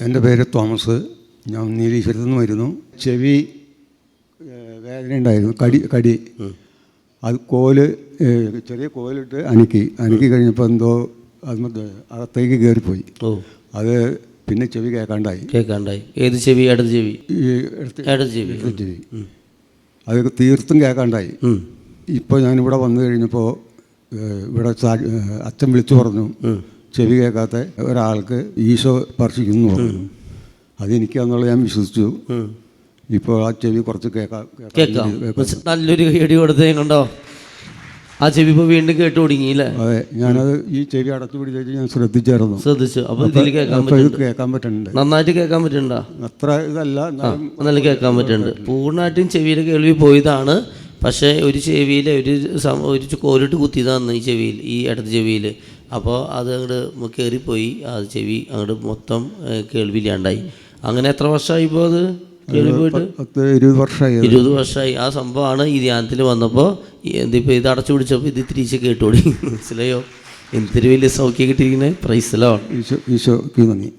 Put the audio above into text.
എന്റെ പേര് തോമസ്. ഞാൻ നീലീശ്വരത്തു നിന്ന് വരുന്നു. ചെവി വേദന ഉണ്ടായിരുന്നു. കടി കടി. അത് കോൽ ചെറിയ കോലിട്ട് അനക്കി. അനക്കി കഴിഞ്ഞപ്പോൾ എന്തോ അത് അകത്തേക്ക് കയറിപ്പോയി. അത് പിന്നെ ചെവി കേൾക്കാണ്ടായി. കേൾക്കാണ്ടായി. ഏത് ചെവി? ഇടത് ചെവി? ഇടത് ചെവി. ഇടത് ചെവി. അത് തീർത്തും കേൾക്കാണ്ടായി. ഇപ്പോൾ ഞാനിവിടെ വന്നു കഴിഞ്ഞപ്പോൾ ഇവിടെ അച്ഛൻ വിളിച്ചു പറഞ്ഞു. ചെവി കേൾക്കാത്ത ഒരാൾക്ക് ഈശോ സ്പർശിക്കുന്നു. പറഞ്ഞു അതെനിക്കാന്നുള്ളത് ഞാൻ വിശ്വസിച്ചു. ഇപ്പോൾ ആ ചെവി കുറച്ച് കേൾക്കാം. കേൾക്കാം. നല്ലൊരു കൈയടി കൊടുത്തേ കണ്ടോ? ആ ചെവി ഇപ്പോൾ വീണ്ടും കേട്ടു തുടങ്ങിയില്ലേ അതെ ഞാനത് ഈ ചെവി അടച്ചു പിടിച്ചു ഞാൻ ശ്രദ്ധിച്ചായിരുന്നു. ശ്രദ്ധിച്ചു. അപ്പോൾ ഇതിൽ കേൾക്കാൻ പറ്റുന്നുണ്ട്. കേൾക്കാൻ പറ്റുന്നുണ്ട്. നന്നായിട്ട് കേൾക്കാൻ പറ്റുന്നുണ്ടോ? അത്ര ഇതല്ല നല്ല കേൾക്കാൻ പറ്റുന്നുണ്ട്. പൂർണമായിട്ടും ചെവിയുടെ കേൾവി പോയതാണ്. പക്ഷേ ഒരു ചെവിയിൽ ഒരു ഒരു കോലിട്ട് കുത്തിയതാണ് ഈ ചെവിയിൽ ഈ ഇടത് ചെവിയിൽ. അപ്പോൾ അത് അങ്ങോട്ട് കയറിപ്പോയി ആ ചെവി അങ്ങോട്ട് മൊത്തം കേൾവിയില്ലാണ്ടായി. അങ്ങനെ എത്ര വർഷമായി ഇപ്പോൾ അത് കേൾവി പോയിട്ട് ഇരുപത് വർഷമായി അത്. ഇരുപത് വർഷമായി ആ സംഭവമാണ് ഈ ധ്യാനത്തിൽ വന്നപ്പോൾ എന്തിപ്പോൾ ഇത് അടച്ചു പിടിച്ചപ്പോൾ ഇത് തിരിച്ച് കേട്ടോടി. മനസ്സിലായോ? എന്തൊരു വലിയ സൗഖ്യം കിട്ടിയിരിക്കുന്നത് പ്രൈസലോ ഈശോ ഈശോ നന്ദി.